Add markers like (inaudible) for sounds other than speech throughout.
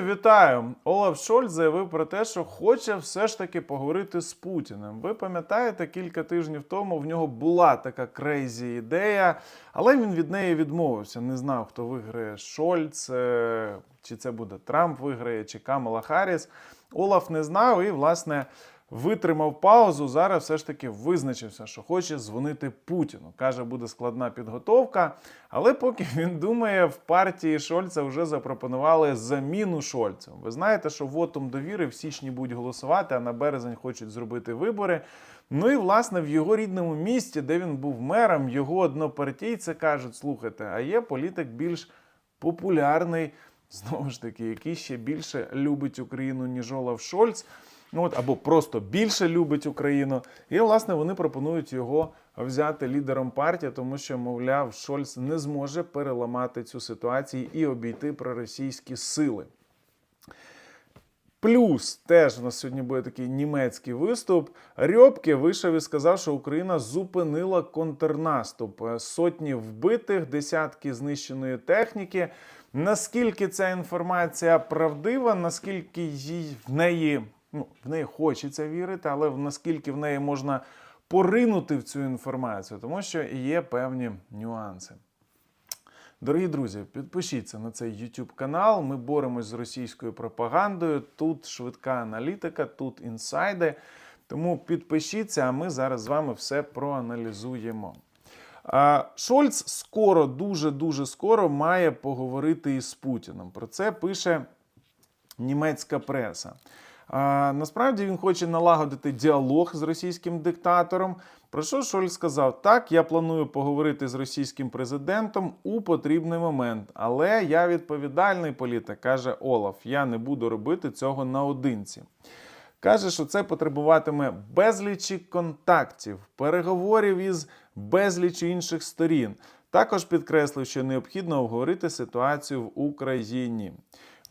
Вітаю! Олаф Шольц заявив про те, що хоче все ж таки поговорити з Путіним. Ви пам'ятаєте, кілька тижнів тому в нього була така крейзі ідея, але він від неї відмовився. Не знав, хто виграє Шольц, е, чи це буде Трамп виграє, чи Камала Харріс. Олаф не знав і, власне, витримав паузу. Зараз все ж таки визначився, що хоче дзвонити Путіну. Каже, буде складна підготовка. Але поки (laughs) він думає, в партії Шольца вже запропонували заміну Шольцем. Ви знаєте, що вотом довіри в січні будуть голосувати, а на березень хочуть зробити вибори. Ну і власне в його рідному місті, де він був мером, його однопартійці кажуть: слухайте, а є політик більш популярний, знову ж таки, який ще більше любить Україну, ніж Олаф Шольц. Ну от або просто більше любить Україну. І власне вони пропонують його взяти лідером партії, тому що, мовляв, Шольц не зможе переламати цю ситуацію і обійти проросійські сили. Плюс теж у нас сьогодні буде такий німецький виступ. Рьобке вийшов і сказав, що Україна зупинила контрнаступ. Сотні вбитих, десятки знищеної техніки. Наскільки ця інформація правдива, наскільки їй в неї, ну, в неї хочеться вірити, але наскільки в неї можна поринути в цю інформацію, тому що є певні нюанси. Дорогі друзі, підпишіться на цей YouTube канал. Ми боремось з російською пропагандою. Тут швидка аналітика, тут інсайди. Тому підпишіться, а ми зараз з вами все проаналізуємо. Шольц скоро, дуже дуже скоро має поговорити із Путіним. Про це пише німецька преса. Насправді він хоче налагодити діалог з російським диктатором. Про що Шольц сказав: так, я планую поговорити з російським президентом у потрібний момент, але я відповідальний політик, каже Олаф. Я не буду робити цього наодинці. Каже, що це потребуватиме безлічі контактів, переговорів із безлічі інших сторін. Також підкреслив, що необхідно обговорити ситуацію в Україні.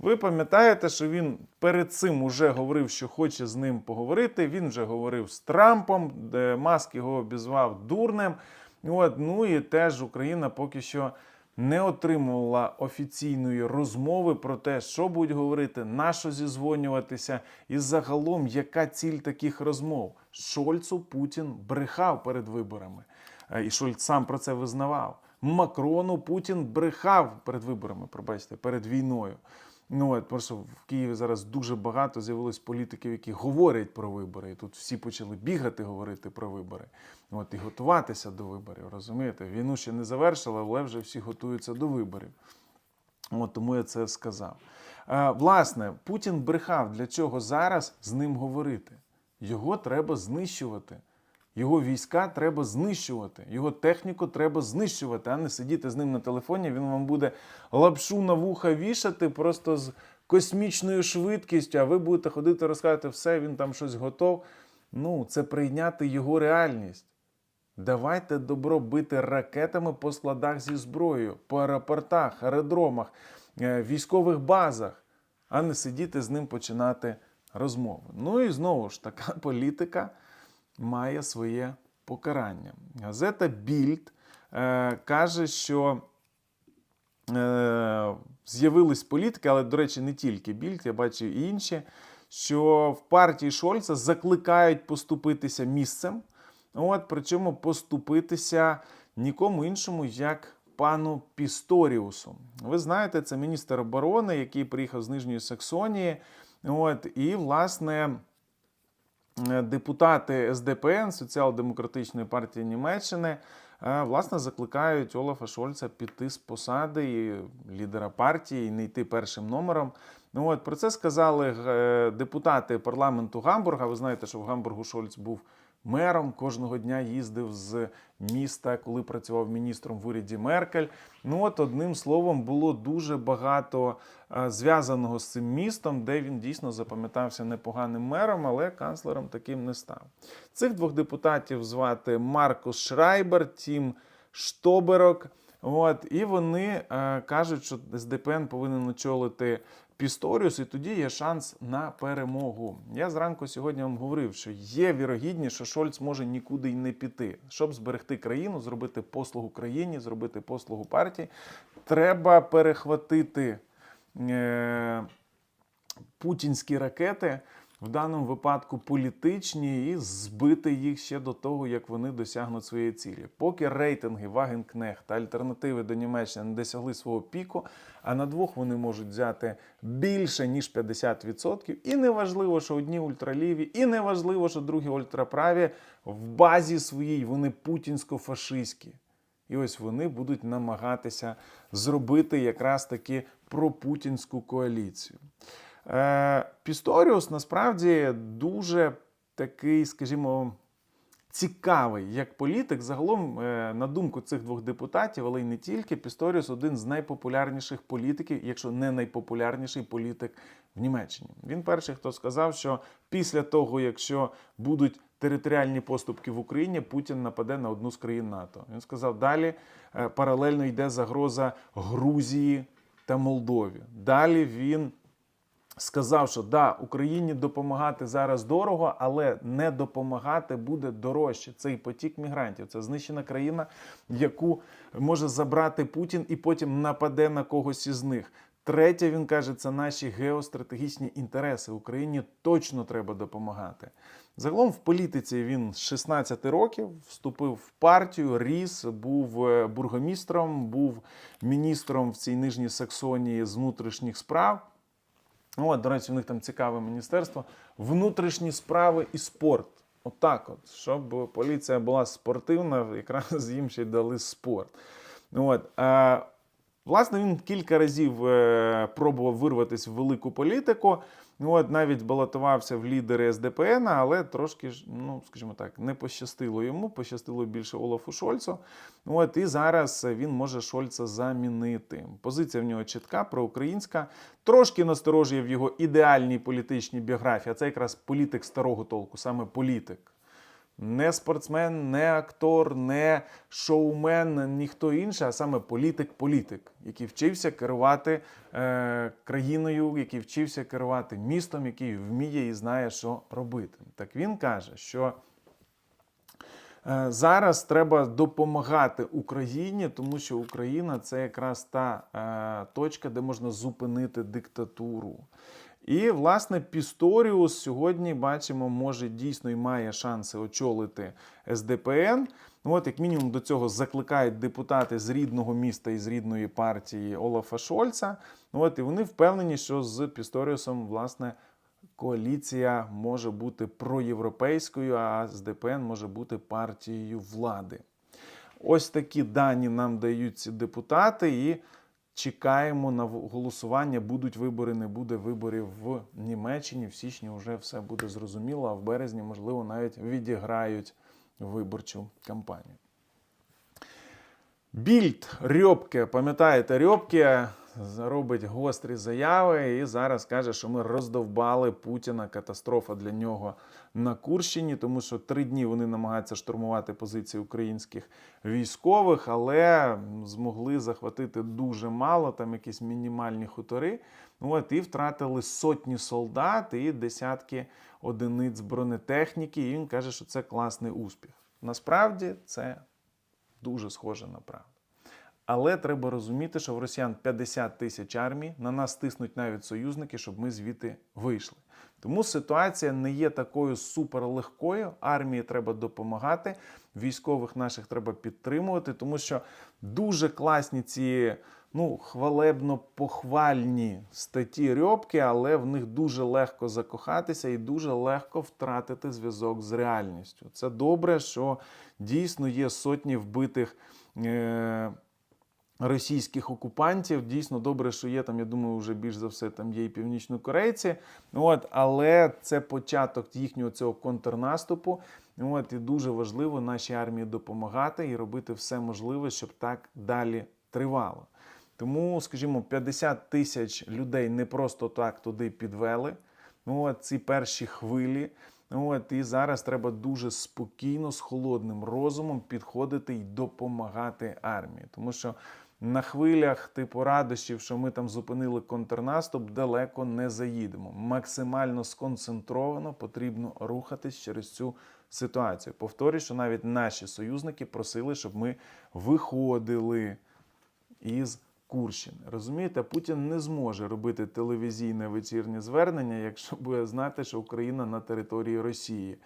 Ви пам'ятаєте, що він перед цим уже говорив, що хоче з ним поговорити. Він вже говорив з Трампом, де Маск його обізвав дурнем. От, ну і теж Україна поки що не отримувала офіційної розмови про те, що будуть говорити, на що зізвонюватися, і загалом, яка ціль таких розмов. Шольцу Путін брехав перед виборами. Е, І Шольц сам про це визнавав. Макрону Путін брехав перед виборами, пробачте, перед війною. Ну от просто в Києві зараз дуже багато з'явилось політиків, які говорять про вибори. І тут всі почали бігати, говорити про вибори. От і готуватися до виборів. Розумієте, війну ще не завершили, але вже всі готуються до виборів. От тому я це сказав. Е, власне, Путін брехав, для чого зараз з ним говорити. Його треба знищувати. Його війська треба знищувати, його техніку треба знищувати, а не сидіти з ним на телефоні. Він вам буде лапшу на вуха вішати просто з космічною швидкістю, а ви будете ходити розказувати все, він там щось готов. Ну, це прийняти його реальність. Давайте добро бити ракетами по складах зі зброєю, по аеропортах, аеродромах, е, військових базах, а не сидіти з ним починати розмови. Ну і знову ж така (laughs) політика має своє покарання. Газета Більд е, каже, що е, з'явились політики, але, до речі, не тільки Більд, я бачив і інші, що в партії Шольца закликають поступитися місцем. От, причому поступитися нікому іншому, як пану Пісторіусу. Ви знаєте, це міністр оборони, який приїхав з Нижньої Саксонії. От, і, власне, депутати СДПН, Соціал-демократичної партії Німеччини, е, власне, закликають Олафа Шольца піти з посади лідера партії і не йти першим номером. Ну от про це сказали е, депутати парламенту Гамбурга. Ви знаєте, що в Гамбургу Шольц був мером. Кожного дня їздив з міста, коли працював міністром в уряді Меркель. Ну от одним словом було дуже багато е, зв'язаного з цим містом, де він дійсно запам'ятався непоганим мером, але канцлером таким не став. Цих двох депутатів звати Маркус Шрайбер, Тім Штоберок. От, і вони е, кажуть, що СДПН повинен очолити Пісторіус, і тоді є шанс на перемогу. Я зранку сьогодні вам говорив, що є вірогідність, що Шольц може нікуди й не піти. Щоб зберегти країну, зробити послугу країні, зробити послугу партії, треба перехватити. Е, путінські ракети, в даному випадку політичні, і збити їх ще до того, як вони досягнуть своєї цілі. Поки рейтинги Вагенкнехт та альтернативи до Німеччини не досягли свого піку, а на двох вони можуть взяти більше ніж 50%. І не важливо, що одні ультраліві, і не важливо, що другі ультраправі в базі своїй вони путінсько-фашистські. І ось вони будуть намагатися зробити якраз таки пропутінську коаліцію. Е, Пісторіус насправді дуже такий, скажімо, цікавий як політик. Загалом, е, на думку цих двох депутатів, але й не тільки, Пісторіус один з найпопулярніших політиків, якщо не найпопулярніший політик в Німеччині. Він перший, хто сказав, що після того, якщо будуть територіальні поступки в Україні, Путін нападе на одну з країн НАТО. Він сказав, далі е, паралельно йде загроза Грузії та Молдові. Далі він сказав, що да, Україні допомагати зараз дорого, але не допомагати буде дорожче. Цей потік мігрантів. Це знищена країна, яку може забрати Путін і потім нападе на когось із них. Третє, він каже, це наші геостратегічні інтереси. Україні точно треба допомагати. Загалом в політиці він з 16 років вступив в партію, ріс, був е, бургомістром, був міністром в цій нижній Саксонії з внутрішніх справ. Ну, От, до речі, у них там цікаве міністерство. Внутрішні справи і спорт. Отак, от, щоб поліція була спортивна, якраз їм ще й дали спорт. Ну, От, е, власне, він кілька разів е, пробував вирватися в велику політику. Ну, От, навіть балотувався в лідери СДПН, але трошки ж, ну, скажімо так, не пощастило йому, пощастило більше Олафу Шольцу. От, і зараз він може Шольца замінити. Позиція в нього чітка, проукраїнська. Трошки насторожує в його ідеальній політичній біографії, а це якраз політик старого толку, саме політик. Не спортсмен, не актор, не шоумен, ніхто інший, а саме політик-політик, який вчився керувати е, країною, який вчився керувати містом, який вміє і знає, що робити. Так він каже, що е, зараз треба допомагати Україні, тому що Україна це якраз та е, точка, де можна зупинити диктатуру. І, власне, Пісторіус сьогодні бачимо, може дійсно і має шанси очолити СДПН. От, як мінімум, до цього закликають депутати з рідного міста і з рідної партії Олафа Шольца. От, і вони впевнені, що з Пісторіусом, власне, коаліція може бути проєвропейською, а СДПН може бути партією влади. Ось такі дані нам дають ці депутати, і чекаємо на голосування. Будуть вибори, не буде виборів в Німеччині. В січні вже все буде зрозуміло, а в березні, можливо, навіть відіграють виборчу кампанію. Більд Рьобке, пам'ятаєте, Рьобке робить гострі заяви і зараз каже, що ми роздовбали Путіна. Катастрофа для нього на Курщині, тому що три дні вони намагаються штурмувати позиції українських військових, але змогли захватити дуже мало, там якісь мінімальні хутори. От, і втратили сотні солдат і десятки одиниць бронетехніки. І він каже, що це класний успіх. Насправді це дуже схоже на правду. Але треба розуміти, що в росіян 50 тисяч армій, на нас тиснуть навіть союзники, щоб ми звідти вийшли. Тому ситуація не є такою суперлегкою. Армії треба допомагати, військових наших треба підтримувати, тому що дуже класні ці ну, хвалебно-похвальні статті Рьобки, але в них дуже легко закохатися і дуже легко втратити зв'язок з реальністю. Це добре, що дійсно є сотні вбитих. Е- російських окупантів. Дійсно добре, що є там. Я думаю, вже більш за все там є і північнокорейці. От, але це початок їхнього цього контрнаступу. От, і дуже важливо нашій армії допомагати і робити все можливе, щоб так далі тривало. Тому, скажімо, 50 тисяч людей не просто так туди підвели. От ці перші хвилі. От, і зараз треба дуже спокійно, з холодним розумом підходити і допомагати армії. Тому що на хвилях типу радощів, що ми там зупинили контрнаступ, далеко не заїдемо. Максимально сконцентровано потрібно рухатись через цю ситуацію. Повторюю, що навіть наші союзники просили, щоб ми виходили із Курщини. Розумієте, Путін не зможе робити телевізійне вечірнє звернення, якщо буде знати, що Україна на території Росії.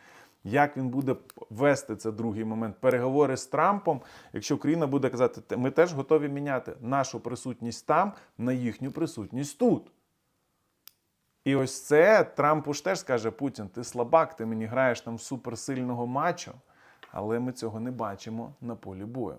Як він буде вести це другий момент? Переговори з Трампом, якщо Україна буде казати, ми теж готові міняти нашу присутність там на їхню присутність тут. І ось це Трампу ж теж скаже Путін: ти слабак, ти мені граєш там суперсильного мачо, але ми цього не бачимо на полі бою.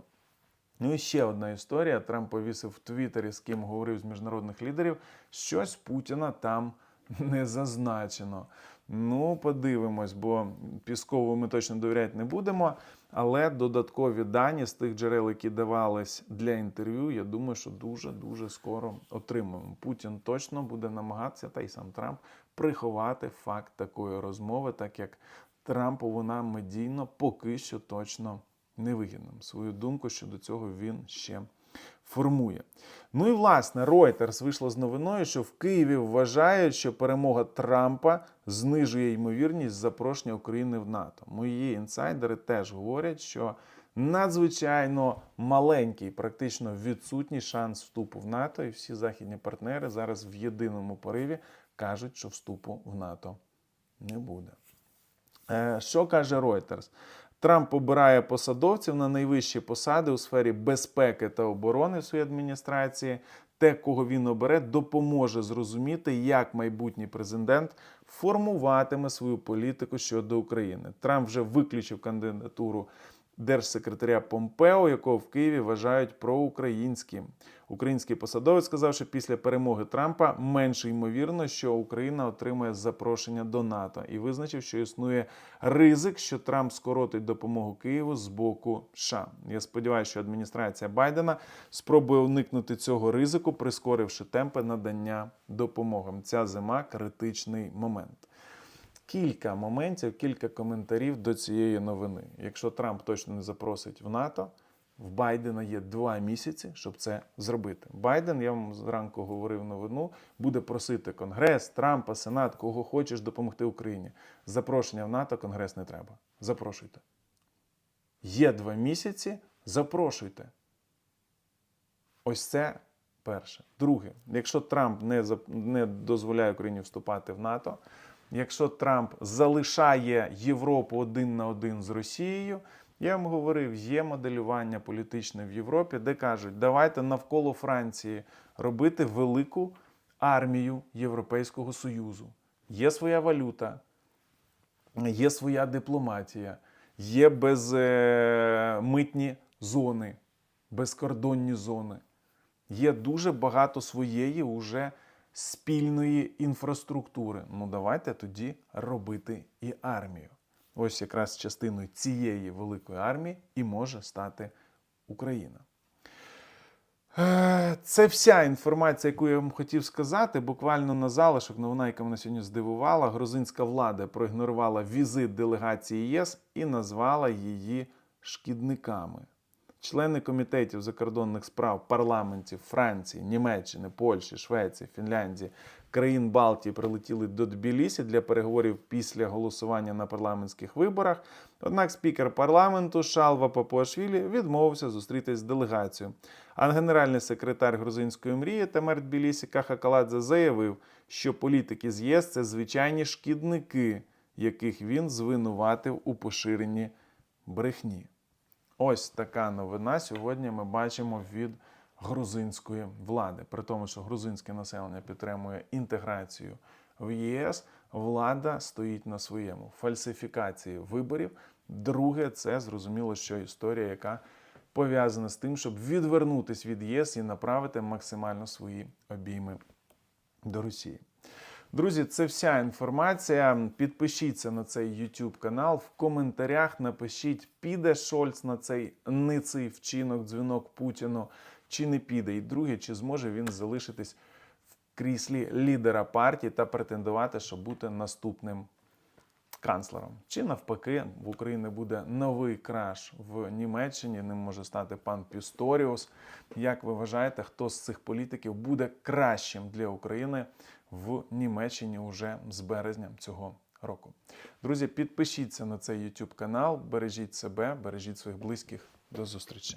Ну і ще одна історія. Трамп повісив в Твіттері, з ким говорив з міжнародних лідерів. Щось Путіна там не зазначено. Ну, подивимось, бо Піскову ми точно довіряти не будемо. Але додаткові дані з тих джерел, які давались для інтерв'ю, я думаю, що дуже-дуже скоро отримаємо. Путін точно буде намагатися, та й сам Трамп, приховати факт такої розмови, так як Трампу вона медійно поки що точно невигідним. Свою думку щодо цього він ще формує. Ну і власне Reuters вийшло з новиною, що в Києві вважають, що перемога Трампа знижує ймовірність запрошення України в НАТО. Мої інсайдери теж говорять, що надзвичайно маленький, практично відсутній шанс вступу в НАТО, і всі західні партнери зараз в єдиному пориві кажуть, що вступу в НАТО не буде. Е, Що каже Reuters? Трамп обирає посадовців на найвищі посади у сфері безпеки та оборони в адміністрації. Те, кого він обере, допоможе зрозуміти, як майбутній президент формуватиме свою політику щодо України. Трамп вже виключив кандидатуру держсекретаря Помпео, якого в Києві вважають проукраїнським. Український посадовець сказав, що після перемоги Трампа менше ймовірно, що Україна отримає запрошення до НАТО, і визначив, що існує ризик, що Трамп скоротить допомогу Києву з боку США. Я сподіваюся, що адміністрація Байдена спробує уникнути цього ризику, прискоривши темпи надання допомоги. Ця зима критичний момент кілька моментів, кілька коментарів до цієї новини. Якщо Трамп точно не запросить в НАТО, в Байдена є два місяці, щоб це зробити. Байден, я вам зранку говорив новину, буде просити Конгрес, Трампа, Сенат, кого хочеш допомогти Україні. Запрошення в НАТО Конгрес не треба. Запрошуйте. Є два місяці, запрошуйте. Ось це перше. Друге, якщо Трамп не, не дозволяє Україні вступати в НАТО, якщо Трамп залишає Європу один на один з Росією, я вам говорив, є моделювання політичне в Європі, де кажуть, давайте навколо Франції робити велику армію Європейського Союзу. Є своя валюта, є своя дипломатія, є безмитні зони, безкордонні зони. Є дуже багато своєї уже спільної інфраструктури. Ну давайте тоді робити і армію. Ось якраз частиною цієї великої армії і може стати Україна. Е, Це вся інформація, яку я вам хотів сказати. Буквально на залишок новина, яка мене сьогодні здивувала. Грузинська влада проігнорувала візит делегації ЄС і назвала її шкідниками. Члени комітетів закордонних справ парламентів Франції, Німеччини, Польщі, Швеції, Фінляндії, країн Балтії прилетіли до Тбілісі для переговорів після голосування на парламентських виборах. Однак спікер парламенту Шалва Папуашвілі відмовився зустрітись з делегацією. А генеральний секретар грузинської мрії Тамер Тбілісі Кахакаладзе заявив, що політики з ЄС це звичайні шкідники, яких він звинуватив у поширенні брехні. Ось така новина сьогодні ми бачимо від грузинської влади. При тому, що грузинське населення підтримує інтеграцію в ЄС, влада стоїть на своєму фальсифікації виборів. Друге, це зрозуміло, що історія, яка пов'язана з тим, щоб відвернутися від ЄС і направити максимально свої обійми до Росії. Друзі, це вся інформація. Підпишіться на цей YouTube канал. В коментарях напишіть, піде Шольц на цей ниций вчинок, дзвінок Путіну, чи не піде. І друге, чи зможе він залишитись в кріслі лідера партії та претендувати, щоб бути наступним канцлером. Чи навпаки, в Україні буде новий краш в Німеччині. Ним може стати пан Пісторіус. Як ви вважаєте, хто з цих політиків буде кращим для України в Німеччині уже з березня цього року? Друзі, підпишіться на цей YouTube канал, бережіть себе, бережіть своїх близьких. До зустрічі.